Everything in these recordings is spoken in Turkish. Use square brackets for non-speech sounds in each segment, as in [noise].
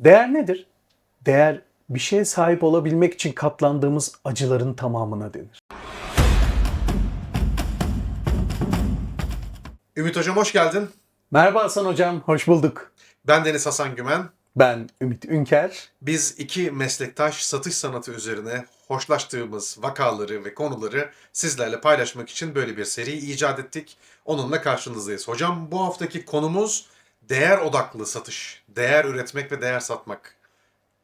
Değer nedir? Değer bir şeye sahip olabilmek için katlandığımız acıların tamamına denir. Ümit Hocam hoş geldin. Merhaba Hasan Hocam, hoş bulduk. Ben Deniz Hasan Gümen. Ben Ümit Ünker. Biz iki meslektaş satış sanatı üzerine hoşlaştığımız vakaları ve konuları sizlerle paylaşmak için böyle bir seri icat ettik. Onunla karşınızdayız. Hocam bu haftaki konumuz değer odaklı satış. Değer üretmek ve değer satmak.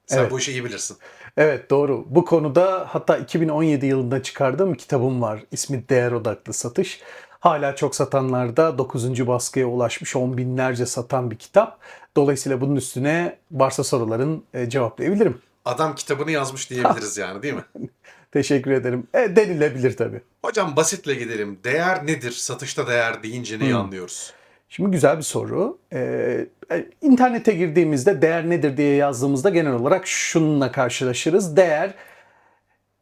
Sen Evet. bu işi iyi bilirsin. Evet doğru. Bu konuda hatta 2017 yılında çıkardığım kitabım var. İsmi Değer Odaklı Satış. Hala çok satanlarda 9. baskıya ulaşmış 10 binlerce satan bir kitap. Dolayısıyla bunun üstüne varsa soruların e, cevaplayabilirim. Adam kitabını yazmış diyebiliriz yani değil mi? [laughs] Teşekkür ederim. E, denilebilir tabii. Hocam basitle gidelim. Değer nedir? Satışta değer deyince neyi Hmm. anlıyoruz? Şimdi güzel bir soru. Ee, e, internete girdiğimizde değer nedir diye yazdığımızda genel olarak şununla karşılaşırız. Değer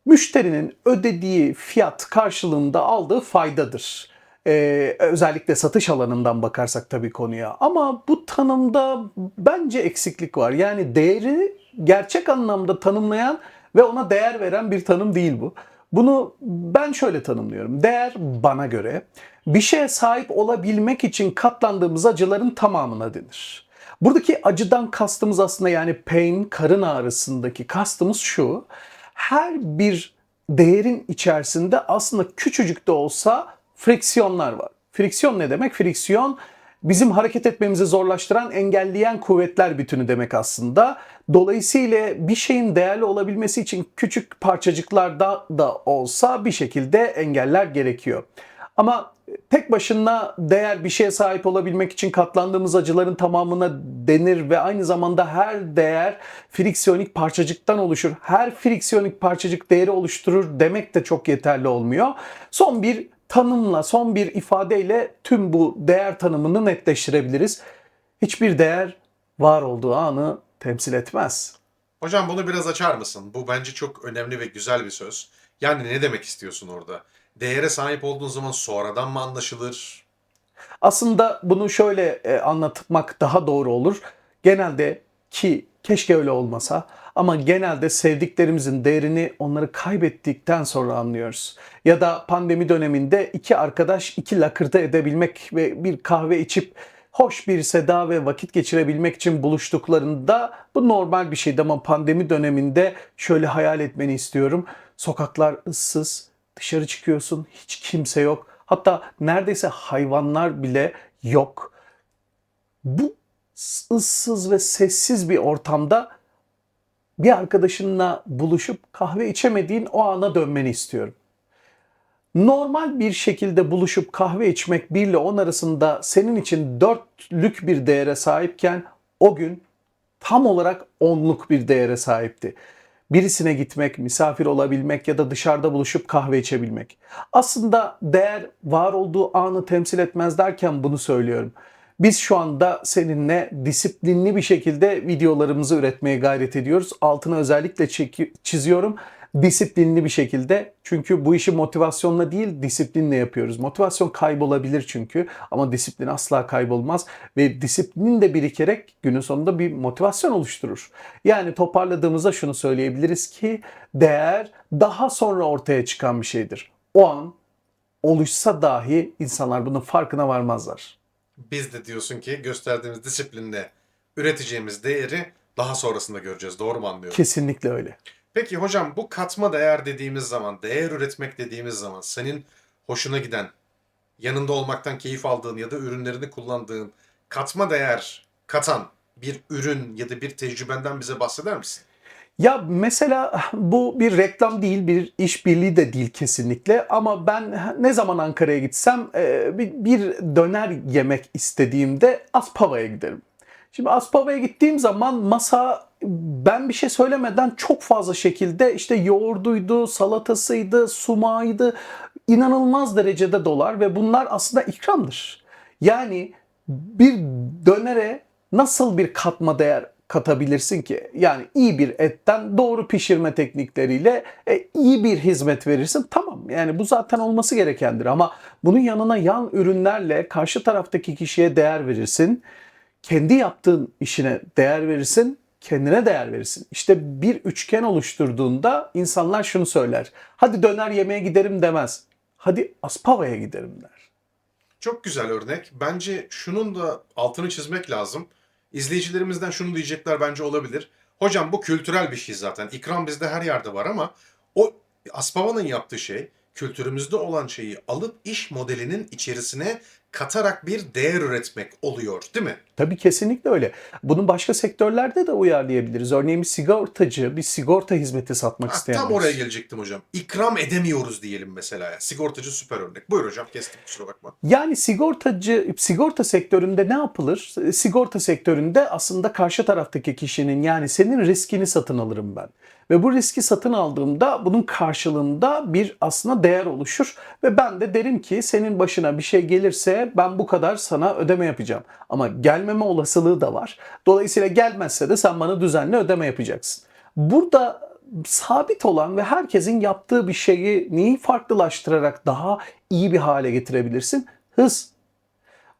müşterinin ödediği fiyat karşılığında aldığı faydadır. Ee, özellikle satış alanından bakarsak tabii konuya. Ama bu tanımda bence eksiklik var. Yani değeri gerçek anlamda tanımlayan ve ona değer veren bir tanım değil bu. Bunu ben şöyle tanımlıyorum. Değer bana göre bir şeye sahip olabilmek için katlandığımız acıların tamamına denir. Buradaki acıdan kastımız aslında yani pain, karın ağrısındaki kastımız şu. Her bir değerin içerisinde aslında küçücük de olsa friksiyonlar var. Friksiyon ne demek? Friksiyon bizim hareket etmemizi zorlaştıran, engelleyen kuvvetler bütünü demek aslında. Dolayısıyla bir şeyin değerli olabilmesi için küçük parçacıklarda da olsa bir şekilde engeller gerekiyor. Ama tek başına değer bir şeye sahip olabilmek için katlandığımız acıların tamamına denir ve aynı zamanda her değer friksiyonik parçacıktan oluşur. Her friksiyonik parçacık değeri oluşturur demek de çok yeterli olmuyor. Son bir tanımla, son bir ifadeyle tüm bu değer tanımını netleştirebiliriz. Hiçbir değer var olduğu anı temsil etmez. Hocam bunu biraz açar mısın? Bu bence çok önemli ve güzel bir söz. Yani ne demek istiyorsun orada? Değere sahip olduğun zaman sonradan mı anlaşılır? Aslında bunu şöyle e, anlatmak daha doğru olur. Genelde ki keşke öyle olmasa ama genelde sevdiklerimizin değerini onları kaybettikten sonra anlıyoruz. Ya da pandemi döneminde iki arkadaş iki lakırdı edebilmek ve bir kahve içip hoş bir seda ve vakit geçirebilmek için buluştuklarında bu normal bir şeydi ama pandemi döneminde şöyle hayal etmeni istiyorum. Sokaklar ıssız, dışarı çıkıyorsun, hiç kimse yok. Hatta neredeyse hayvanlar bile yok. Bu ıssız ve sessiz bir ortamda bir arkadaşınla buluşup kahve içemediğin o ana dönmeni istiyorum. Normal bir şekilde buluşup kahve içmek 1 ile 10 arasında senin için dörtlük bir değere sahipken o gün tam olarak onluk bir değere sahipti. Birisine gitmek, misafir olabilmek ya da dışarıda buluşup kahve içebilmek. Aslında değer var olduğu anı temsil etmez derken bunu söylüyorum. Biz şu anda seninle disiplinli bir şekilde videolarımızı üretmeye gayret ediyoruz. Altına özellikle çiziyorum. Disiplinli bir şekilde. Çünkü bu işi motivasyonla değil disiplinle yapıyoruz. Motivasyon kaybolabilir çünkü ama disiplin asla kaybolmaz ve disiplin de birikerek günün sonunda bir motivasyon oluşturur. Yani toparladığımızda şunu söyleyebiliriz ki değer daha sonra ortaya çıkan bir şeydir. O an oluşsa dahi insanlar bunun farkına varmazlar. Biz de diyorsun ki gösterdiğimiz disiplinle üreteceğimiz değeri daha sonrasında göreceğiz. Doğru mu anlıyorum? Kesinlikle öyle. Peki hocam bu katma değer dediğimiz zaman, değer üretmek dediğimiz zaman senin hoşuna giden, yanında olmaktan keyif aldığın ya da ürünlerini kullandığın katma değer katan bir ürün ya da bir tecrübenden bize bahseder misin? Ya mesela bu bir reklam değil, bir işbirliği de değil kesinlikle. Ama ben ne zaman Ankara'ya gitsem e, bir, döner yemek istediğimde Aspava'ya giderim. Şimdi Aspava'ya gittiğim zaman masa ben bir şey söylemeden çok fazla şekilde işte yoğurduydu, salatasıydı, sumağıydı inanılmaz derecede dolar ve bunlar aslında ikramdır. Yani bir dönere nasıl bir katma değer katabilirsin ki? Yani iyi bir etten doğru pişirme teknikleriyle e, iyi bir hizmet verirsin. Tamam yani bu zaten olması gerekendir ama bunun yanına yan ürünlerle karşı taraftaki kişiye değer verirsin. Kendi yaptığın işine değer verirsin kendine değer verirsin. İşte bir üçgen oluşturduğunda insanlar şunu söyler. Hadi döner yemeğe giderim demez. Hadi Aspava'ya giderim der. Çok güzel örnek. Bence şunun da altını çizmek lazım. İzleyicilerimizden şunu diyecekler bence olabilir. Hocam bu kültürel bir şey zaten. İkram bizde her yerde var ama o Aspava'nın yaptığı şey kültürümüzde olan şeyi alıp iş modelinin içerisine katarak bir değer üretmek oluyor değil mi? Tabii kesinlikle öyle. Bunu başka sektörlerde de uyarlayabiliriz. Örneğin bir sigortacı bir sigorta hizmeti satmak isteyen tam oraya gelecektim hocam. İkram edemiyoruz diyelim mesela. Sigortacı süper örnek. Buyur hocam kestim kusura bakma. Yani sigortacı, sigorta sektöründe ne yapılır? Sigorta sektöründe aslında karşı taraftaki kişinin yani senin riskini satın alırım ben. Ve bu riski satın aldığımda bunun karşılığında bir aslında değer oluşur. Ve ben de derim ki senin başına bir şey gelirse ben bu kadar sana ödeme yapacağım. Ama gelmeme olasılığı da var. Dolayısıyla gelmezse de sen bana düzenli ödeme yapacaksın. Burada sabit olan ve herkesin yaptığı bir şeyi neyi farklılaştırarak daha iyi bir hale getirebilirsin? Hız.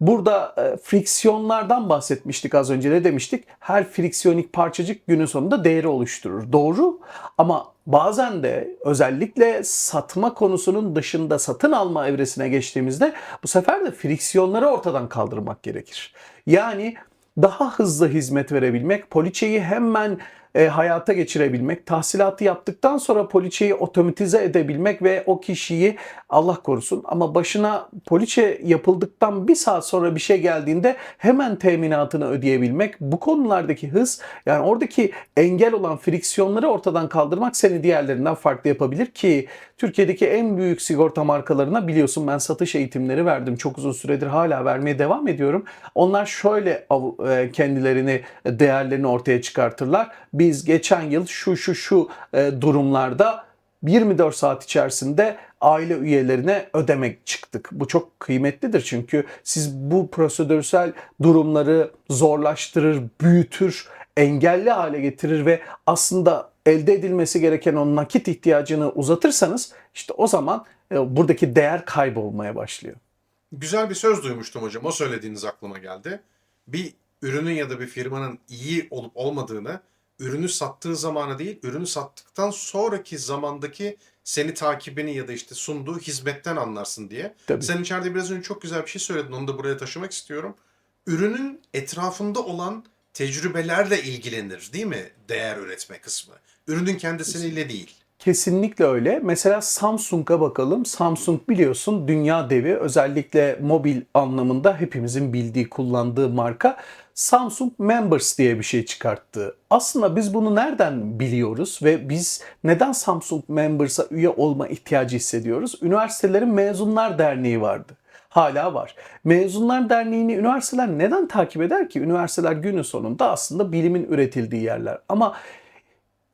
Burada e, friksiyonlardan bahsetmiştik az önce ne demiştik? Her friksiyonik parçacık günün sonunda değeri oluşturur. Doğru ama bazen de özellikle satma konusunun dışında satın alma evresine geçtiğimizde bu sefer de friksiyonları ortadan kaldırmak gerekir. Yani daha hızlı hizmet verebilmek, poliçeyi hemen e, hayata geçirebilmek, tahsilatı yaptıktan sonra poliçeyi otomatize edebilmek ve o kişiyi Allah korusun ama başına poliçe yapıldıktan bir saat sonra bir şey geldiğinde hemen teminatını ödeyebilmek, bu konulardaki hız yani oradaki engel olan friksiyonları ortadan kaldırmak seni diğerlerinden farklı yapabilir ki Türkiye'deki en büyük sigorta markalarına biliyorsun ben satış eğitimleri verdim. Çok uzun süredir hala vermeye devam ediyorum. Onlar şöyle e, kendilerini, değerlerini ortaya çıkartırlar. Biz geçen yıl şu şu şu e, durumlarda 24 saat içerisinde aile üyelerine ödemek çıktık. Bu çok kıymetlidir çünkü siz bu prosedürsel durumları zorlaştırır, büyütür, engelli hale getirir ve aslında elde edilmesi gereken o nakit ihtiyacını uzatırsanız işte o zaman e, buradaki değer kaybolmaya başlıyor. Güzel bir söz duymuştum hocam. O söylediğiniz aklıma geldi. Bir ürünün ya da bir firmanın iyi olup olmadığını ürünü sattığı zamana değil, ürünü sattıktan sonraki zamandaki seni takibini ya da işte sunduğu hizmetten anlarsın diye. Tabii. Sen içeride biraz önce çok güzel bir şey söyledin. Onu da buraya taşımak istiyorum. Ürünün etrafında olan tecrübelerle ilgilenir değil mi değer üretme kısmı? Ürünün kendisiyle değil. Kesinlikle öyle. Mesela Samsung'a bakalım. Samsung biliyorsun dünya devi özellikle mobil anlamında hepimizin bildiği, kullandığı marka. Samsung Members diye bir şey çıkarttı. Aslında biz bunu nereden biliyoruz ve biz neden Samsung Members'a üye olma ihtiyacı hissediyoruz? Üniversitelerin Mezunlar Derneği vardı. Hala var. Mezunlar Derneği'ni üniversiteler neden takip eder ki? Üniversiteler günün sonunda aslında bilimin üretildiği yerler. Ama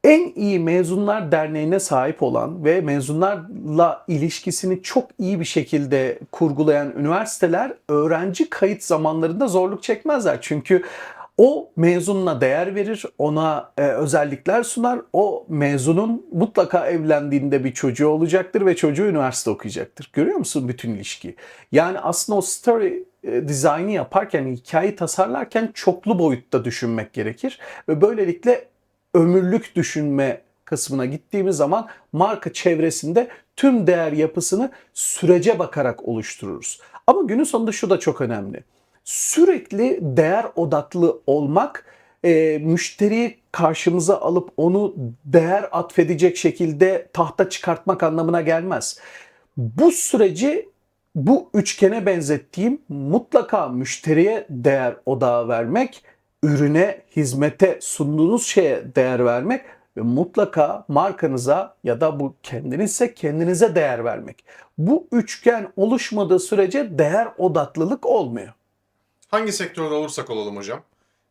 en iyi mezunlar derneğine sahip olan ve mezunlarla ilişkisini çok iyi bir şekilde kurgulayan üniversiteler öğrenci kayıt zamanlarında zorluk çekmezler. Çünkü o mezununa değer verir, ona e, özellikler sunar. O mezunun mutlaka evlendiğinde bir çocuğu olacaktır ve çocuğu üniversite okuyacaktır. Görüyor musun bütün ilişkiyi? Yani aslında o story e, dizaynı yaparken, hikayeyi tasarlarken çoklu boyutta düşünmek gerekir. Ve böylelikle ömürlük düşünme kısmına gittiğimiz zaman marka çevresinde tüm değer yapısını sürece bakarak oluştururuz. Ama günün sonunda şu da çok önemli. Sürekli değer odaklı olmak e, müşteriyi karşımıza alıp onu değer atfedecek şekilde tahta çıkartmak anlamına gelmez. Bu süreci bu üçgene benzettiğim mutlaka müşteriye değer odağı vermek, ürüne, hizmete, sunduğunuz şeye değer vermek ve mutlaka markanıza ya da bu kendinizse kendinize değer vermek. Bu üçgen oluşmadığı sürece değer odaklılık olmuyor. Hangi sektörde olursak olalım hocam.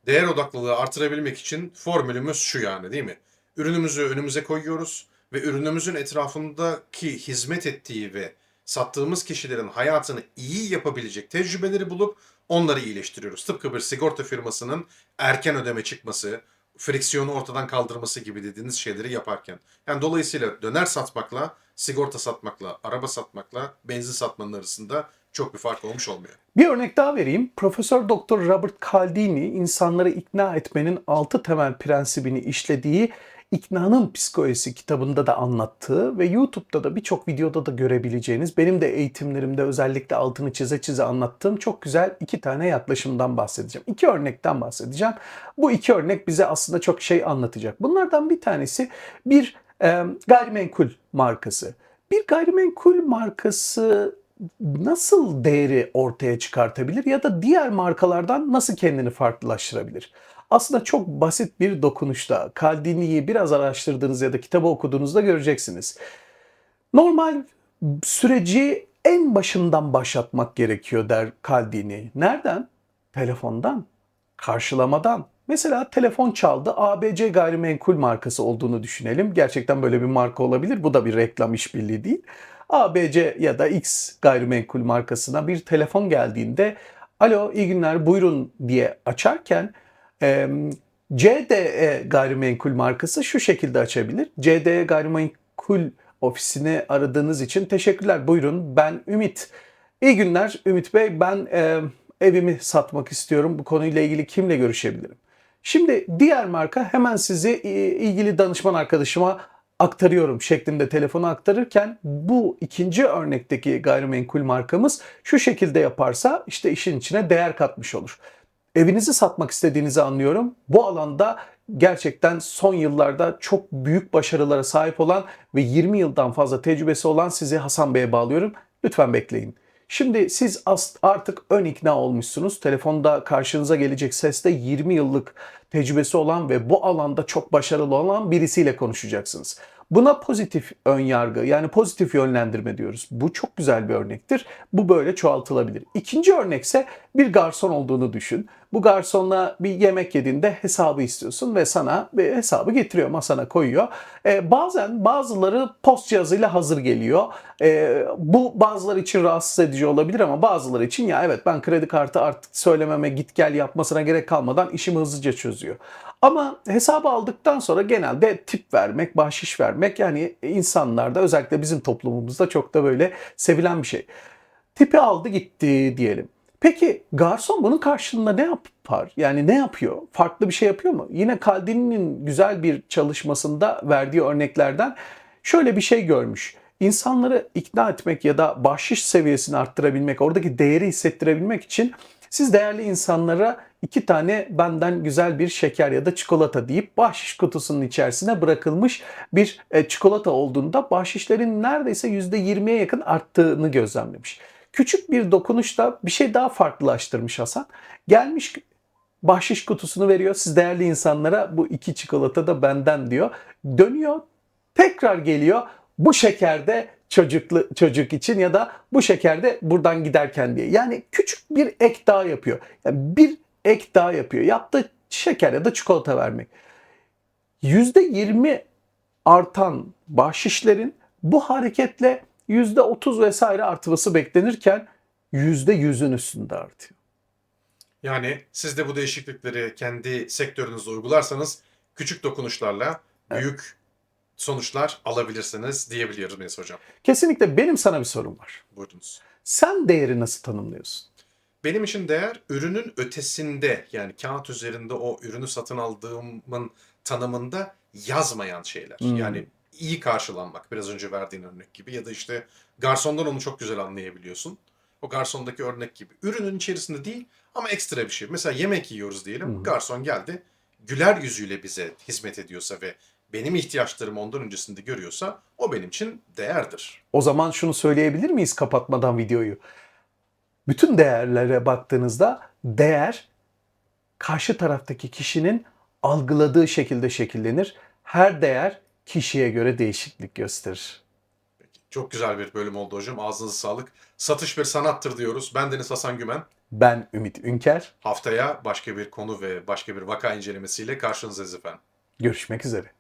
Değer odaklılığı artırabilmek için formülümüz şu yani değil mi? Ürünümüzü önümüze koyuyoruz ve ürünümüzün etrafındaki hizmet ettiği ve sattığımız kişilerin hayatını iyi yapabilecek tecrübeleri bulup onları iyileştiriyoruz. Tıpkı bir sigorta firmasının erken ödeme çıkması, friksiyonu ortadan kaldırması gibi dediğiniz şeyleri yaparken. Yani dolayısıyla döner satmakla, sigorta satmakla, araba satmakla, benzin satmanın arasında çok bir fark olmuş olmuyor. Bir örnek daha vereyim. Profesör Doktor Robert Cialdini insanları ikna etmenin altı temel prensibini işlediği İknanın Psikolojisi kitabında da anlattığı ve YouTube'da da birçok videoda da görebileceğiniz benim de eğitimlerimde özellikle altını çize çize anlattığım çok güzel iki tane yaklaşımdan bahsedeceğim. İki örnekten bahsedeceğim. Bu iki örnek bize aslında çok şey anlatacak. Bunlardan bir tanesi bir e, gayrimenkul markası. Bir gayrimenkul markası nasıl değeri ortaya çıkartabilir ya da diğer markalardan nasıl kendini farklılaştırabilir? Aslında çok basit bir dokunuşta. Caldini'yi biraz araştırdığınız ya da kitabı okuduğunuzda göreceksiniz. Normal süreci en başından başlatmak gerekiyor der Caldini. Nereden? Telefondan, karşılamadan. Mesela telefon çaldı. ABC gayrimenkul markası olduğunu düşünelim. Gerçekten böyle bir marka olabilir. Bu da bir reklam işbirliği değil. ABC ya da X gayrimenkul markasına bir telefon geldiğinde alo iyi günler buyurun diye açarken CDE gayrimenkul markası şu şekilde açabilir. CDE gayrimenkul ofisini aradığınız için teşekkürler. Buyurun ben Ümit. İyi günler Ümit Bey. Ben e, evimi satmak istiyorum. Bu konuyla ilgili kimle görüşebilirim? Şimdi diğer marka hemen sizi ilgili danışman arkadaşıma aktarıyorum şeklinde telefonu aktarırken bu ikinci örnekteki gayrimenkul markamız şu şekilde yaparsa işte işin içine değer katmış olur. Evinizi satmak istediğinizi anlıyorum. Bu alanda gerçekten son yıllarda çok büyük başarılara sahip olan ve 20 yıldan fazla tecrübesi olan sizi Hasan Bey'e bağlıyorum. Lütfen bekleyin. Şimdi siz artık ön ikna olmuşsunuz. Telefonda karşınıza gelecek seste 20 yıllık tecrübesi olan ve bu alanda çok başarılı olan birisiyle konuşacaksınız. Buna pozitif ön yargı yani pozitif yönlendirme diyoruz. Bu çok güzel bir örnektir. Bu böyle çoğaltılabilir. İkinci örnekse bir garson olduğunu düşün. Bu garsonla bir yemek yediğinde hesabı istiyorsun ve sana bir hesabı getiriyor masana koyuyor. Ee, bazen bazıları post cihazıyla hazır geliyor. Ee, bu bazıları için rahatsız edici olabilir ama bazıları için ya evet ben kredi kartı artık söylememe git gel yapmasına gerek kalmadan işimi hızlıca çözüyor. Ama hesabı aldıktan sonra genelde tip vermek, bahşiş vermek yani insanlarda özellikle bizim toplumumuzda çok da böyle sevilen bir şey. Tipi aldı gitti diyelim. Peki garson bunun karşılığında ne yapar? Yani ne yapıyor? Farklı bir şey yapıyor mu? Yine Caldini'nin güzel bir çalışmasında verdiği örneklerden şöyle bir şey görmüş. İnsanları ikna etmek ya da bahşiş seviyesini arttırabilmek, oradaki değeri hissettirebilmek için siz değerli insanlara iki tane benden güzel bir şeker ya da çikolata deyip bahşiş kutusunun içerisine bırakılmış bir e, çikolata olduğunda bahşişlerin neredeyse %20'ye yakın arttığını gözlemlemiş. Küçük bir dokunuşla bir şey daha farklılaştırmış Hasan. Gelmiş bahşiş kutusunu veriyor. Siz değerli insanlara bu iki çikolata da benden diyor. Dönüyor tekrar geliyor. Bu şekerde çocuklu çocuk için ya da bu şekerde buradan giderken diye. Yani küçük bir ek daha yapıyor. Yani bir ek daha yapıyor. Yaptığı şeker ya da çikolata vermek. %20 artan bahşişlerin bu hareketle %30 vesaire artması beklenirken %100'ün üstünde artıyor. Yani siz de bu değişiklikleri kendi sektörünüzde uygularsanız küçük dokunuşlarla büyük sonuçlar alabilirsiniz diyebiliyoruz Melis Hocam. Kesinlikle benim sana bir sorum var. Buyurunuz. Sen değeri nasıl tanımlıyorsun? Benim için değer ürünün ötesinde yani kağıt üzerinde o ürünü satın aldığımın tanımında yazmayan şeyler. Hmm. Yani iyi karşılanmak biraz önce verdiğin örnek gibi ya da işte garsondan onu çok güzel anlayabiliyorsun. O garsondaki örnek gibi. Ürünün içerisinde değil ama ekstra bir şey. Mesela yemek yiyoruz diyelim. Hı. Garson geldi. Güler yüzüyle bize hizmet ediyorsa ve benim ihtiyaçlarımı ondan öncesinde görüyorsa o benim için değerdir. O zaman şunu söyleyebilir miyiz kapatmadan videoyu? Bütün değerlere baktığınızda değer karşı taraftaki kişinin algıladığı şekilde şekillenir. Her değer kişiye göre değişiklik gösterir. Peki. Çok güzel bir bölüm oldu hocam. Ağzınıza sağlık. Satış bir sanattır diyoruz. Ben Deniz Hasan Gümen. Ben Ümit Ünker. Haftaya başka bir konu ve başka bir vaka incelemesiyle karşınızdayız efendim. Görüşmek üzere.